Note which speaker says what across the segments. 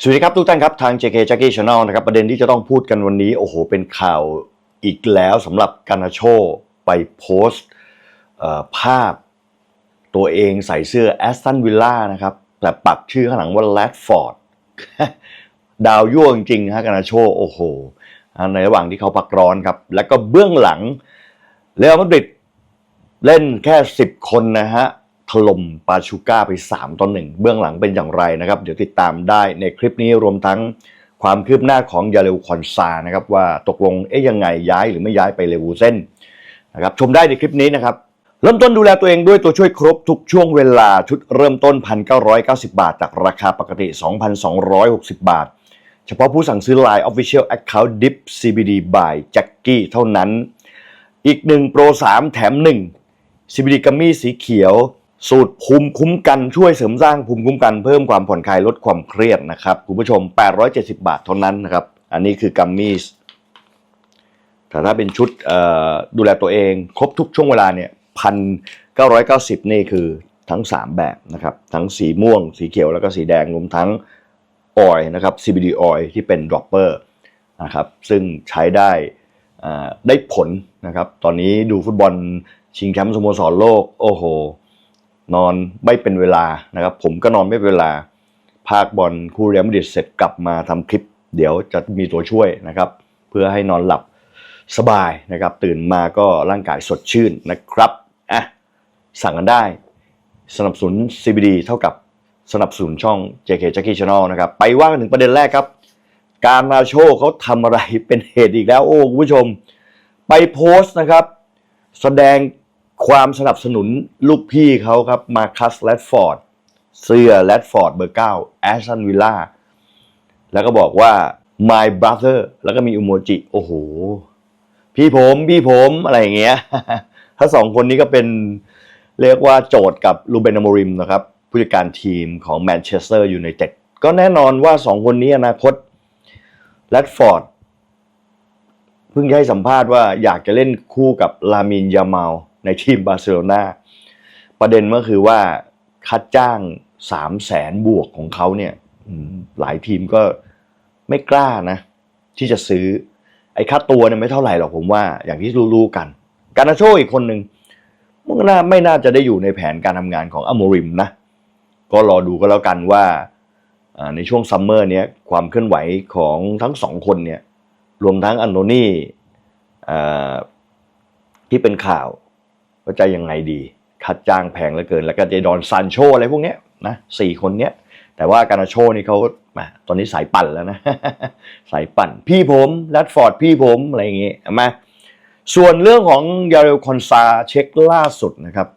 Speaker 1: สวัสดีครับทุกท่านครับ ทาง JK Jackie Channel นะครับประเด็นที่จะต้องพูดกันวันนี้ โอ้โห เป็นข่าวอีกแล้วสำหรับกานาโชไปโพสต์ภาพตัวเองใส่เสื้อแอสตันวิลล่านะครับ แต่ปักชื่อข้างหลังว่าแรดฟอร์ดดาวยั่วจริงๆฮะกานาโชโอ้โห ในระหว่างที่เขาพักร้อนครับ แล้วก็เบื้องหลังเรอัลมาดริดเล่นแค่ 10 คนนะฮะ ถล่มปาชูก้าไป 3ต่อ1เบื้องหลังเป็นอย่างไรนะครับ เดี๋ยวติดตามได้ในคลิปนี้รวมทั้งความคืบหน้าของยาเลวคอนซานะครับว่าตกลงเอ๊ยยังไงย้ายหรือไม่ย้ายไปเลวูเซนนะครับชมได้ในคลิปนี้นะครับเริ่มต้นดูแลตัวเองด้วยตัวช่วยครบทุกช่วงเวลาชุดเริ่มต้น 1,990 บาท จากราคาปกติ 2,260 บาท เฉพาะผู้สั่งซื้อ Line Official Account Dip CBD by Jackie เท่านั้น อีก 1 โปร 3 แถม 1 CBD กัมมี่สีเขียว สูตรภูมิคุ้มกันช่วยเสริมสร้างภูมิคุ้มกันเพิ่มความผ่อนคลายลดความเครียดนะครับคุณผู้ชม 870 บาทเท่านั้นนะครับ อันนี้คือกัมมี่แต่ถ้าเป็นชุดดูแลตัวเอง ครบทุกช่วงเวลาเนี่ยพันเก้าร้อยเก้าสิบนี่คือทั้ง 3 แบบนะครับ ทั้งสีม่วง สีเขียวแล้วก็สีแดงรวมทั้งออยนะครับ CBD oil ที่เป็น dropper นะครับ ซึ่งใช้ได้ได้ผลนะครับ ตอนนี้ดูฟุตบอลชิงแชมป์สโมสรโลก โอ้โห นอนไม่เป็นเวลานะครับ ผมก็นอนไม่เป็นเวลา ภาคบอลคู่เรียลมาดริดเสร็จกลับมาทำคลิป เดี๋ยวจะมีตัวช่วยนะครับ เพื่อให้นอนหลับสบายนะครับ ตื่นมาก็ร่างกายสดชื่นนะครับอะสั่งกันได้ สนับสนุน CBD เท่ากับสนับสนุนช่อง JK Jackie Channel นะครับ ไปว่ากันถึงประเด็นแรกครับ การมาโชเขาทำอะไรเป็นเหตุอีกแล้ว โอ้คุณผู้ชม ไปโพสต์นะครับ แสดง ความสนับสนุนลูกพี่เขาครับมาคัสแรดฟอร์ดเสื้อแรดฟอร์ดเบอร์เก้าแอสตันวิลล่าแล้วก็บอกว่า my brother แล้วก็มีอุโมจิ โอ้โห พี่ผม พี่ผมอะไรอย่างเงี้ยถ้าสองคนนี้ก็เป็นเรียกว่าโจทย์กับลูเบนอมริมนะครับ ผู้จัดการทีมของแมนเชสเตอร์ยูไนเต็ดก็แน่นอนว่าสองคนนี้อนาคตแรดฟอร์ดเพิ่งจะให้สัมภาษณ์ว่าอยากจะเล่นคู่กับลามินยามาล ในทีมบาร์เซโลนาประเด็นก็คือว่าค่าจ้างสามแสนบวกของเขาเนี่ยหลายทีมก็ไม่กล้านะ ที่จะซื้อ ไอ้ค่าตัวเนี่ยไม่เท่าไหร่หรอกผมว่าอย่างที่รู้ๆกัน การนาโชอีกคนหนึ่งมันน่าไม่น่าจะได้อยู่ในแผนการทำงานของอโมริมนะ ก็รอดูก็แล้วกันว่าในช่วงซัมเมอร์เนี้ยความเคลื่อนไหวของทั้งสองคนเนี่ยรวมทั้งอันโนนี่ที่เป็นข่าว ว่าจะยังไงดีคัดจ้างแพงเหลือเกิน แล้วก็เจดอนซานโชอะไรพวกเนี้ยนะสี่คนเนี้ยแต่ว่าการาโชนี่เขาตอนนี้สายปั่นแล้วนะ สายปั่น พี่ผมแรดฟอร์ดพี่ผมอะไรอย่างเงี้ยมาส่วนเรื่องของยาเรลคอนซาเช็คล่าสุดนะครับ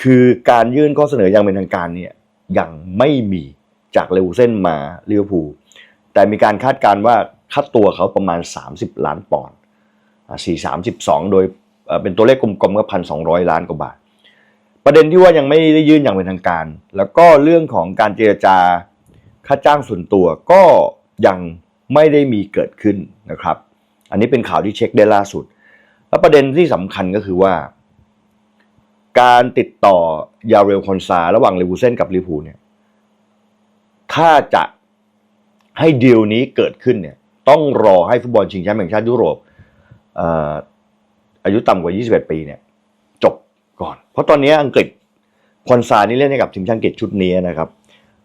Speaker 1: คือการยื่นข้อเสนออย่างเป็นทางการเนี่ยยังไม่มีจากเลวเส้นมาลิเวอร์พูลแต่มีการคาดการณ์ว่าค่าตัวเขาประมาณ 30 ล้านปอนด์สี่สามสิบสองโดย เป็นตัวเลขกลมๆก็พันสองร้อยล้านกว่าบาท ประเด็นที่ว่ายังไม่ได้ยื่นอย่างเป็นทางการ แล้วก็เรื่องของการเจรจาค่าจ้างส่วนตัวก็ยังไม่ได้มีเกิดขึ้นนะครับ อันนี้เป็นข่าวที่เช็คได้ล่าสุด แล้วประเด็นที่สำคัญก็คือว่า การติดต่อยาเรลคอนซาระหว่างเลวูเซนกับลิพูเนี่ยถ้าจะให้ดีลนี้เกิดขึ้นเนี่ยต้องรอให้ฟุตบอลชิงแชมป์แห่งชาติยุโรป อายุต่ำกว่า 21 ปีเนี่ยจบก่อน เพราะตอนนี้อังกฤษคอนซานี่เล่นให้กับทีมชาติอังกฤษชุดนี้นะครับ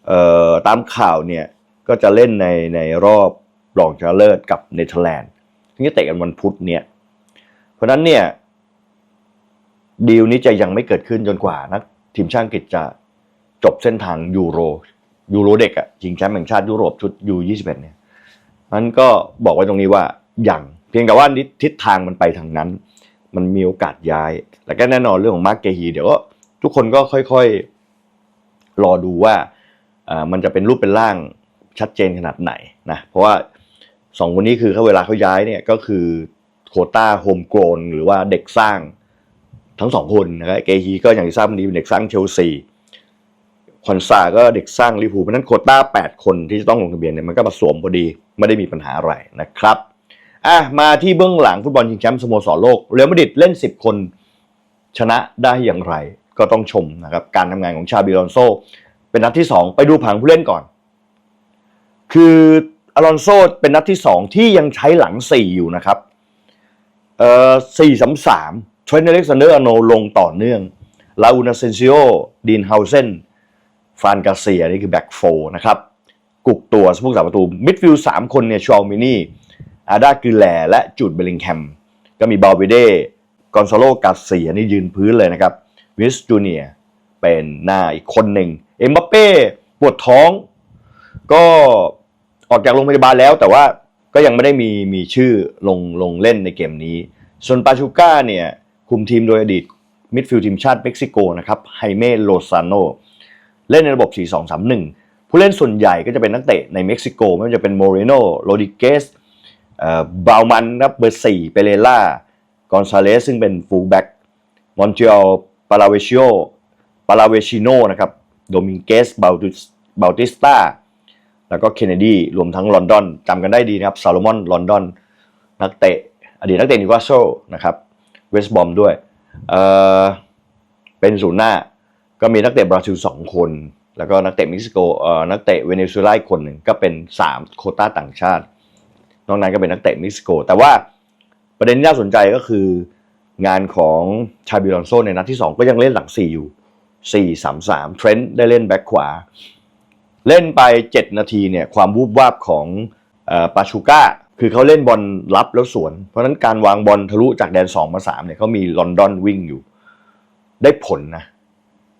Speaker 1: เอ่อตามข่าวเนี่ยก็จะเล่นในในรอบรองชนะเลิศกับเนเธอร์แลนด์ที่จะเตะกันวันพุธเนี่ยเพราะฉะนั้นเนี่ยดีลนี้จะยังไม่เกิดขึ้นจนกว่านักทีมชาติอังกฤษจะจบเส้นทางยูโรยูโรเด็กอะชิงแชมป์แห่งชาติยุโรปชุดยู21เนี่ยนั้นก็บอกไว้ตรงนี้ว่ายังเพียงแต่ว่าทิศทางมันไปทางนั้น มันมีโอกาสย้าย แล้วก็แน่นอนเรื่องของมาร์กเกฮีเดี๋ยวก็ทุกคนก็ค่อยๆ รอดูว่าอ่ามันจะเป็นรูปเป็นร่างชัดเจนขนาดไหนนะ เพราะว่าสองคนนี้คือเขาเวลาเขาย้ายเนี่ยก็คือโคต้าโฮมโกลนหรือว่าเด็กสร้างทั้งสองคนนะครับเกฮีก็อย่างที่ทราบนี้เป็นเด็กสร้างเชลซีคอนซาก็เด็กสร้างลิเวอร์พูลเพราะนั้นโคต้า 8 คนที่จะต้องลงทะเบียนเนี่ยมันก็มาสวมพอดีไม่ได้มีปัญหาอะไรนะครับ อะมาที่เบื้องหลังฟุตบอลชิงแชมป์สโมสรโลกเรอัลมาดริดเล่น 10 คนชนะได้อย่างไร ก็ต้องชมนะครับการทำงานของชาบิลอนโซ เป็นนัดที่ 2 ไปดูผังผู้เล่นก่อน คืออลอนโซเป็นนัดที่สองที่ยังใช้หลังสี่อยู่นะครับเอ่อสี่สามสามเทรนต์อเล็กซานเดอร์อโนลงต่อเนื่องลาอูนาเซนซิโอดีนเฮาเซนฟานกาเซียนี่คือแบ็กโฟนะครับกุกตัวผู้สาประตูมิดฟิลด์สามคนเนี่ยชอลมินี่ อาดากิแลและจูดเบลิงแฮมก็มีบาลเวเดกอนซาโลกาเซียนี่ยืนพื้นเลยนะครับวิสจูเนียเป็นหน้าอีกคนหนึ่งเอ็มบัปเป้ปวดท้อง ก็ออกจากโรงพยาบาลแล้ว แต่ว่าก็ยังไม่ได้มีมีชื่อลงลงเล่นในเกมนี้ ส่วนปาชูก้าเนี่ยคุมทีมโดยอดีตมิดฟิลด์ทีมชาติเม็กซิโกนะครับไฮเมโลซานโนเล่นในระบบ 4-2-3-1 ผู้เล่นส่วนใหญ่ก็จะเป็นนักเตะในเม็กซิโก ไม่ว่าจะเป็นโมเรโนโรดิเกส บาวมันครับเบอร์4เปเรล่ากอนซาเลสซึ่งเป็นฟูลแบ็กมอนเ e ลปาลาเวชิโอปาลาเวชิโนนะครับโดมิงเกสบาลติสตาแล้วก็เคนเนดีรวมทั้งลอนดอนจำกันได้ดีนะครับซาโลมอนลอนดอนนักเตะอดีตนักเตะนิวคาสเซิลนะครับเวสต์บอมด้วยเอ่อเป็นศูนย์หน้า ก็มีนักเตะบราซิลสองคน แล้วก็นักเตะเม็กซิโกเอ่อนักเตะเวเนซุเอลาอีกคนหนึ่งก็เป็นสามโคต้าต่างชาติ นอกนั้นก็เป็นนักเตะเม็กซิโก แต่ว่าประเด็นที่น่าสนใจก็คืองานของชาบิลอนโซในนัดที่ 2 ก็ยังเล่นหลัง 4 อยู่ 4 3 3 เทรนต์ได้เล่นแบ็คขวา เล่นไป 7 นาทีเนี่ยความวูบวาบของปาชูก้าคือเขาเล่นบอลรับแล้วสวน เพราะนั้นการวางบอลทะลุจากแดน 2 มา 3เนี่ยเขามีลอนดอนวิ่งอยู่ ได้ผลนะ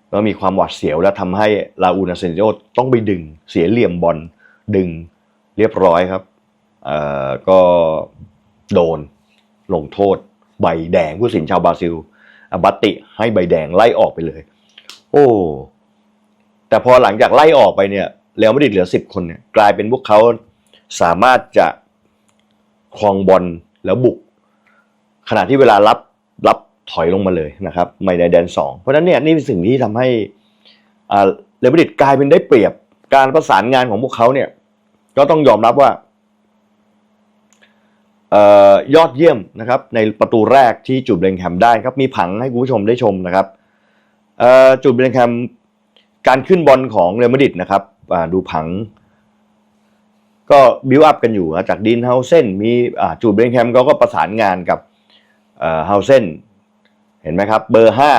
Speaker 1: แล้วมีความหวาดเสียวแล้วทำให้ลาอูนาเซนโยต้องไปดึงเสียเหลี่ยมบอลดึงเรียบร้อยครับ ก็โดนลงโทษใบแดงผู้สินชาวบราซิลอบัตติให้ใบแดงไล่ออกไปเลย โอ้แต่พอหลังจากไล่ออกไปเนี่ยเรอัลมาดริดเหลือสิบคนเนี่ยกลายเป็นพวกเขาสามารถจะครองบอลแล้วบุก ขณะที่เวลารับรับถอยลงมาเลยนะครับไม่ในแดนสองเพราะฉะนั้นเนี่ยนี่เป็นสิ่งที่ทำให้เรอัลมาดริดกลายเป็นได้เปรียบการประสานงานของพวกเขาเนี่ยก็ต้องยอมรับว่า ยอดเยี่ยมนะครับในประตูแรกที่จูดเบลงแฮมได้ครับมีผังให้คุณผู้ชมได้ชมนะครับจูดเบลงแฮมการขึ้นบอลของเรอัลมาดริดนะครับดูผัง ก็บิวอัพกันอยู่นะจากดินเฮาเซนมีจูดเบลงแฮมเขาก็ประสานงานกับเฮาเซนเห็นไหมครับเบอร์ห้า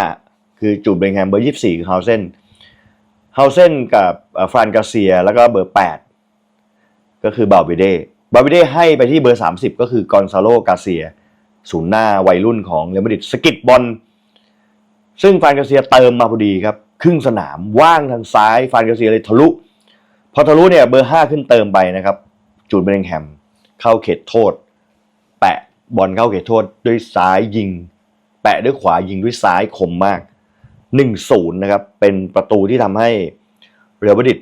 Speaker 1: คือจูดเบลงแฮมเบอร์ยี่สี่คือเฮาเซนเฮาเซนกับฟรานกาเซียแล้วก็เบอร์แปดก็คือบาเวเด บาเวเด้ให้ไปที่เบอร์ 30 ก็คือกอนซาโลกาเซียศูนย์หน้าวัยรุ่นของเรอัลมาดริดสกิดบอลซึ่งฟานกาเซียเติมมาพอดีครับ ครึ่งสนามว่างทางซ้าย ฟานกาเซียเลยทะลุ พอทะลุเนี่ยเบอร์ 5 ขึ้นเติมไปนะครับ จูดเบลงแฮม เข้าเขตโทษ แปะบอลเข้าเขตโทษด้วยซ้ายยิง แปะด้วยขวายิงด้วยซ้ายคมมาก 1-0 นะครับ เป็นประตูที่ทำให้เรอัลมาดริด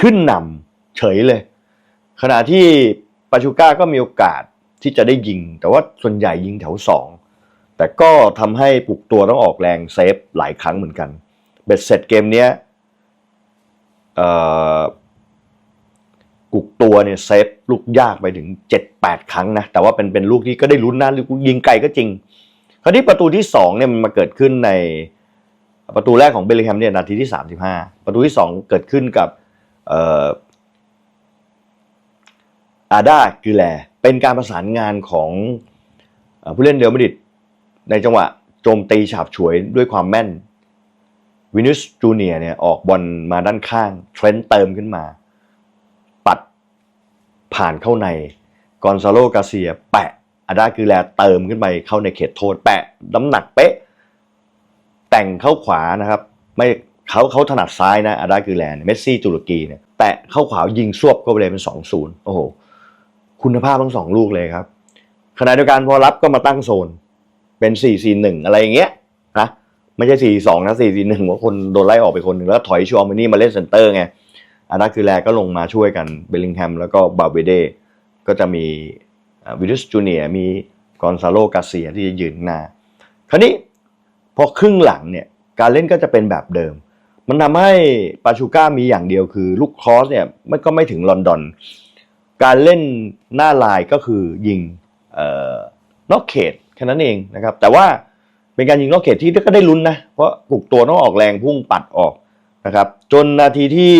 Speaker 1: ขึ้นนำเฉยเลย ขณะที่ ปาชูก้าก็มีโอกาสที่จะได้ยิง แต่ว่าส่วนใหญ่ยิงแถวสองแต่ก็ทำให้ปลุกตัวต้องออกแรงเซฟหลายครั้งเหมือนกัน เบ็ดเสร็จเกมเนี้ยกุกตัวเนี่ยเซฟลูกยากไปถึง 7-8 ครั้งนะ แต่ว่าเป็นเป็นลูกที่ก็ได้ลุ้นนะลูกยิงไกลก็จริง คราวนี้ประตูที่2เนี่ยมันมาเกิดขึ้นในประตูแรกของเบลลิงแฮมเนี่ยนาทีที่ 35 ประตูที่ 2 เกิดขึ้นกับเอาดาคือแลเป็นการประสานงานของอผู้เล่นเรอัลมาดริดในจังหวะโจมตีฉาบฉวยด้วยความแม่นวินิสจูเนียเนี่ยออกบอลมาด้านข้างเทรนต์เติมขึ้นมา ปัดผ่านเข้าในกอนซาโลกาเซีย แปะอาดาคือแลเติมขึ้นไปเข้าในเขตโทษ แปะน้ำหนักเป๊ะ แต่งเข้าขวานะครับ ไม่เขาเขาถนัดซ้ายนะอาดาคือแลเมสซี่ตุรกีเนี่ยแตะเข้าขวายิงซวบเข้าไปเลยเป็นสองศูนย์โอ้โห คุณภาพทั้งสองลูกเลยครับขณะเดียวกันพอรับก็มาตั้งโซน เป็น4 4 1อะไรอย่างเงี้ยนะไม่ใช่4 2นะ4 4 1ว่าคนโดนไล่ออกไปคนหนึ่งแล้วถอยชวอมนี่มาเล่นเซนเตอร์ไงอันนั้นคือแลก็ลงมาช่วยกันเบลลิงแฮมแล้วก็บาเวเดก็จะมีวิดิสจูเนียมีกอนซาโลกาเซียที่จะยืนหน้า คราวนี้พอครึ่งหลังเนี่ยการเล่นก็จะเป็นแบบเดิม มันทำให้ปาชูก้ามีอย่างเดียวคือลูกคอสเนี่ยไม่ก็ไม่ถึงลอนดอน การเล่นหน้าลายก็คือยิงออนอกเขตแค่นั้นเองนะครับ แต่ว่าเป็นการยิงนอกเขตที่ก็ได้ลุ้นนะ เพราะปลุกตัวต้องออกแรงพุ่งปัดออกนะครับ จนนาทีที่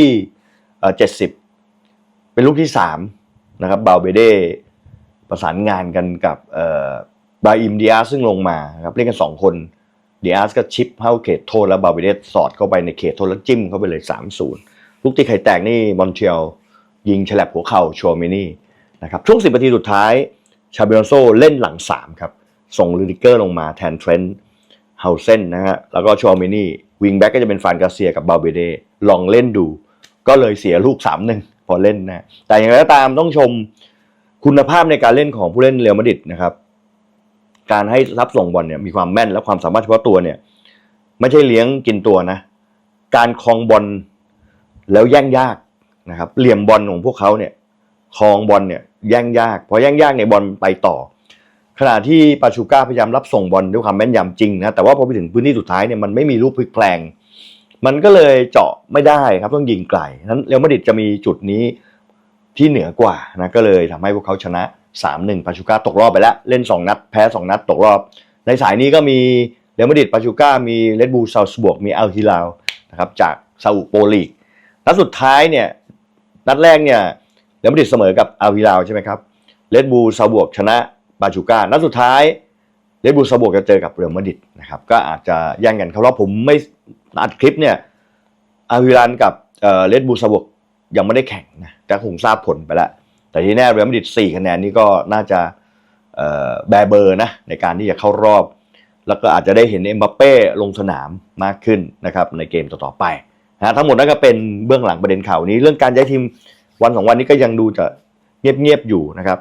Speaker 1: เจ็ดสิบเป็นลูกที่สามนะครับบาเบเดประสานงานกันกับเอ่อบาอิมเดียซึ่งลงมาครับเล่นกันสองคนเดียสก็ชิปเข้าเขตโทษแล้วบาเบเดสอดเข้าไปในเขตโทษแล้วจิ้มเข้าไปเลย 3-0ลูกตีไข่แตกนี่มอนเทรียล ยิงฉลับหัวเข่าชัวมินี่นะครับช่วง 10 นาทีสุดท้ายชาเบ i อนโซเล่นหลัง 3 ครับ ส่งลูดิเกอร์ลงมาแทนเทรนต์เฮาเซนนะฮะแล้วก็ชัวมินี่วิงแบ็กก็จะเป็นฟานกาเซียกับบาเบเดลองเล่นดู ก็เลยเสียลูก3-1พอเล่นนะแต่อย่างไรก็ตามต้องชมคุณภาพในการเล่นของผู้เล่นเรอัลมาดริดนะครับการให้รับส่งบอลเนี่ยมีความแม่นและความสามารถเฉพาะตัวเนี่ยไม่ใช่เลี้ยงกินตัวนะ การคลองบอลแล้วแย่งยาก นะครับเหลี่ยมบอลของพวกเขาเนี่ยคลองบอลเนี่ยแย่งยากพอแย่งยากเนี่ยบอลไปต่อ ขณะที่ปาชูก้าพยายามรับส่งบอลด้วยความแม่นยำจริงนะแต่ว่าพอไปถึงพื้นที่สุดท้ายเนี่ยมันไม่มีลูกพลิกแพลง มันก็เลยเจาะไม่ได้ครับต้องยิงไกลนั้นเรอัลมาดริดจะมีจุดนี้ที่เหนือกว่านะก็เลยทำให้พวกเขาชนะ 3-1ปาชูก้าตกรอบไปแล้วเล่น 2 นัด แพ้ 2 นัดตกรอบ ในสายนี้ก็มีเรอัลมาดริดปาชูก้ามีเลดบูซาวส์บวกมีอัลฮิลาลนะครับจากซาอุโปลีกนัดสุดท้ายเนี่ย นัดแรกเนี่ยเรอัลมาดริดเสมอกับอัลฮิลาลใช่ไหมครับเลดบูซาวบวกชนะปาชูก้านัดสุดท้ายเลดบูซาบวกจะเจอกับเรอัลมาดริดนะครับก็อาจจะแย่งกันเขารอบผมไม่อัดคลิปเนี่ยอาวิรันกับเลดบูซาบวกยังไม่ได้แข่งนะแต่คงทราบผลไปแล้ว แต่ที่แน่เรอัลมาดริด4คะแนนนี่ก็น่าจะแบเบอร์นะในการที่จะเข้ารอบ แล้วก็อาจจะได้เห็นเอ็มบัปเป้ลงสนามมากขึ้นนะครับในเกมต่อๆไป นะทั้งหมดนั่นก็เป็นเบื้องหลังประเด็นข่าวนี้ เรื่องการย้ายทีมวันสองวันนี้ก็ยังดูจะเงียบๆอยู่นะครับ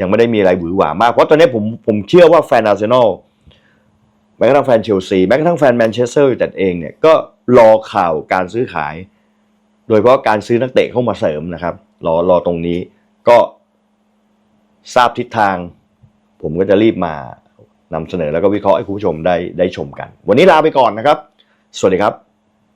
Speaker 1: ยังไม่ได้มีอะไรหวือหวามาก เพราะตอนนี้ผมผมเชื่อว่าแฟนอาร์เซนอลแม้กระทั่งแฟนเชลซีแม้กระทั่งแฟนแมนเชสเตอร์ยูไนเต็ดเองเนี่ยก็รอข่าวการซื้อขาย โดยเฉพาะการซื้อนักเตะเข้ามาเสริมนะครับ รอรอตรงนี้ก็ทราบทิศทาง ผมก็จะรีบมานำเสนอแล้วก็วิเคราะห์ให้คุณผู้ชมได้ได้ชมกัน วันนี้ลาไปก่อนนะครับ สวัสดีครับ